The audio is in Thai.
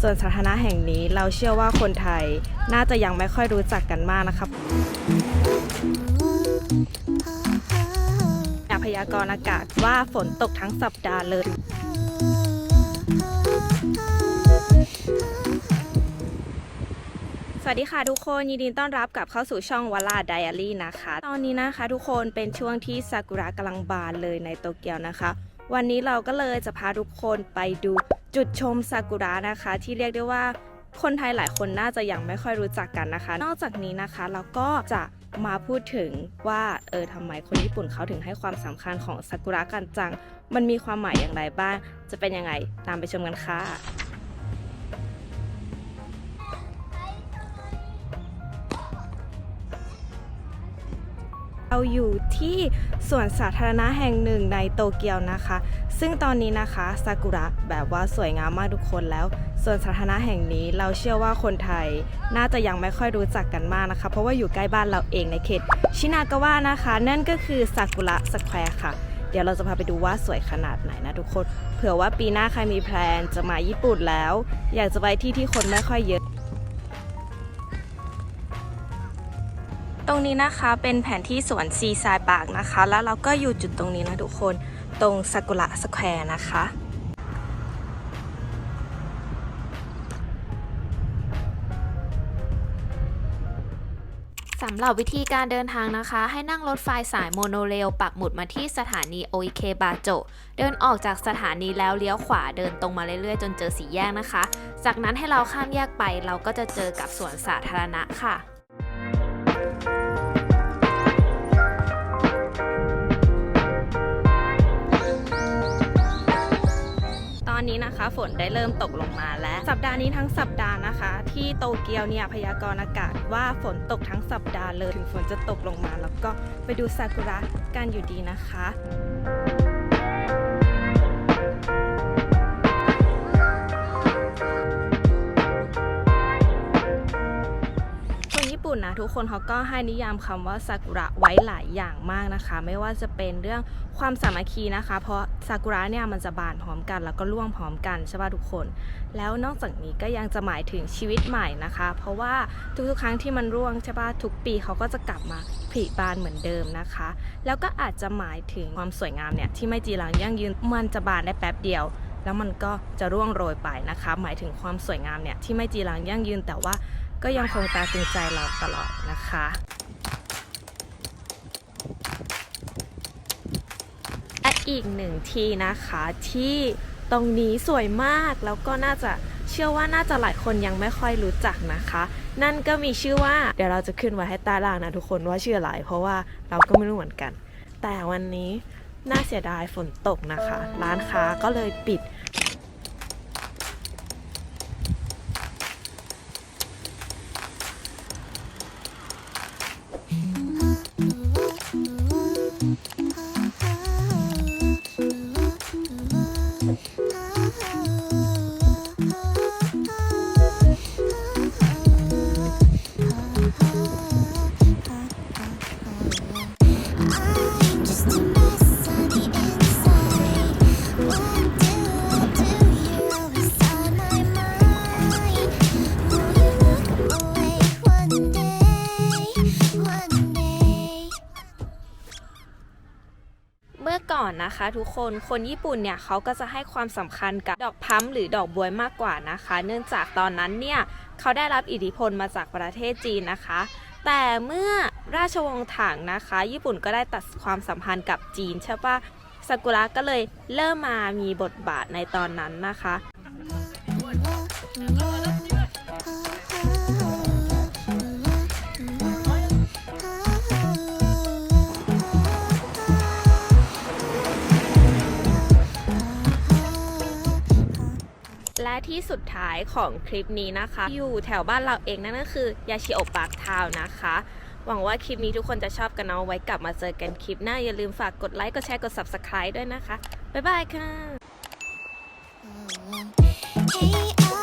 ส่วนสาธารณะแห่งนี้เราเชื่อว่าคนไทยน่าจะยังไม่ค่อยรู้จักกันมากนะครับพยากรณ์อากาศว่าฝนตกทั้งสัปดาห์เลยสวัสดีค่ะทุกคนยินดีต้อนรับกลับเข้าสู่ช่องวลาไดอารี่นะคะ ตอนนี้นะคะทุกคนเป็นช่วงที่ซากุระกำลังบานเลยในโตเกียวนะคะ วันนี้เราก็เลยจะพาทุกคนไปดู จุดชมซากุระนะคะ ที่เรียกได้ว่าคนไทยหลายคนน่าจะยังไม่ค่อยรู้จักกันนะคะ นอกจากนี้นะคะเราก็จะมาพูดถึงว่าเออทำไมคนญี่ปุ่นเขาถึงให้ความสำคัญของซากุระกันจัง มันมีความหมายอย่างไรบ้าง จะเป็นยังไงตามไปชมกันค่ะเราอยู่ที่สวนสาธารณะแห่งหนึ่งในโตเกียวนะคะ ซึ่งตอนนี้นะคะซากุระแบบว่าสวยงามมากทุกคนแล้ว ส่วนสาธารณะแห่งนี้เราเชื่อว่าคนไทยน่าจะยังไม่ค่อยรู้จักกันมากนะคะ เพราะว่าอยู่ใกล้บ้านเราเองในเขตชินากาวะนะคะ นั่นก็คือซากุระสแควร์ค่ะ เดี๋ยวเราจะพาไปดูว่าสวยขนาดไหนนะทุกคน เผื่อว่าปีหน้าใครมีแพลนจะมาญี่ปุ่นแล้ว อยากจะไปที่ที่คนไม่ค่อยเยอะตรงนี้นะคะเป็นแผนที่สวนซีซายปากนะคะ แล้วเราก็อยู่จุดตรงนี้นะทุกคน ตรงซากุระสแควร์นะคะสำหรับวิธีการเดินทางนะคะ ให้นั่งรถไฟสายโมโนเรลปักหมุดมาที่สถานีโออิเคบาโจเดินออกจากสถานีแล้วเลี้ยวขวาเดินตรงมาเรื่อยๆ จนเจอสี่แยกนะคะ จากนั้นให้เราข้ามแยกไปเราก็จะเจอกับสวนสาธารณะค่ะ นะคะ ฝนได้เริ่มตกลงมาแล้ว สัปดาห์นี้ทั้งสัปดาห์นะคะ ที่โตเกียวเนี่ยพยากรณ์อากาศว่าฝนตกทั้งสัปดาห์เลยถึงฝนจะตกลงมา แล้วก็ไปดูซากุระกันอยู่ดีนะคะ ปุ่นนะทุกคนเขาก็ให้นิยามคำว่าซากุระไว้หลายอย่างมากนะคะ ไม่ว่าจะเป็นเรื่องความสามัคคีนะคะ เพราะซากุระเนี่ยมันจะบานพร้อมกันแล้วก็ร่วงพร้อมกันใช่ป่ะทุกคน แล้วนอกจากนี้ก็ยังจะหมายถึงชีวิตใหม่นะคะ เพราะว่าทุกๆ ครั้งที่มันร่วงใช่ป่ะทุกปีเขาก็จะกลับมาผลิบานเหมือนเดิมนะคะ แล้วก็อาจจะหมายถึงความสวยงามเนี่ยที่ไม่จีรังยั่งยืนมันจะบานได้แป๊บเดียวแล้วมันก็จะร่วงโรยไปนะคะ หมายถึงความสวยงามเนี่ยที่ไม่จีรังยั่งยืนแต่ว่า ก็ยังคงตาตึงใจเราตลอดนะคะและอีกหนึ่งที่นะคะที่ตรงนี้สวยมากแล้วก็น่าจะเชื่อว่าน่าจะหลายคนยังไม่ค่อยรู้จักนะคะ นั่นก็มีชื่อว่าเดี๋ยวเราจะขึ้นไว้ให้ใต้ล่างนะทุกคนว่าชื่ออะไรเพราะว่าเราก็ไม่รู้เหมือนกัน แต่วันนี้น่าเสียดายฝนตกนะคะ ร้านค้าก็เลยปิด อก่อนนะคะ ทุกคนคนญี่ปุ่นเนี่ยเขาก็จะให้ความสำคัญกับดอกพัมหรือดอกบวยมากกว่านะคะ เนื่องจากตอนนั้นเนี่ยเขาได้รับอิทธิพลมาจากประเทศจีนนะคะ แต่เมื่อราชวงศ์ถังนะคะ ญี่ปุ่นก็ได้ตัดความสัมพันธ์กับจีนใช่ปะซากุระก็เลยเริ่มมามีบทบาทในตอนนั้นนะคะ ที่สุดท้ายของคลิปนี้นะคะ อยู่แถวบ้านเราเองนั่นก็คือยาชิโอปากทาวนะคะ หวังว่าคลิปนี้ทุกคนจะชอบกันเอาไว้กลับมาเจอกันคลิปหน้า อย่าลืมฝากกดไลค์ กดแชร์ กด subscribe ด้วยนะคะ บ๊ายบายค่ะ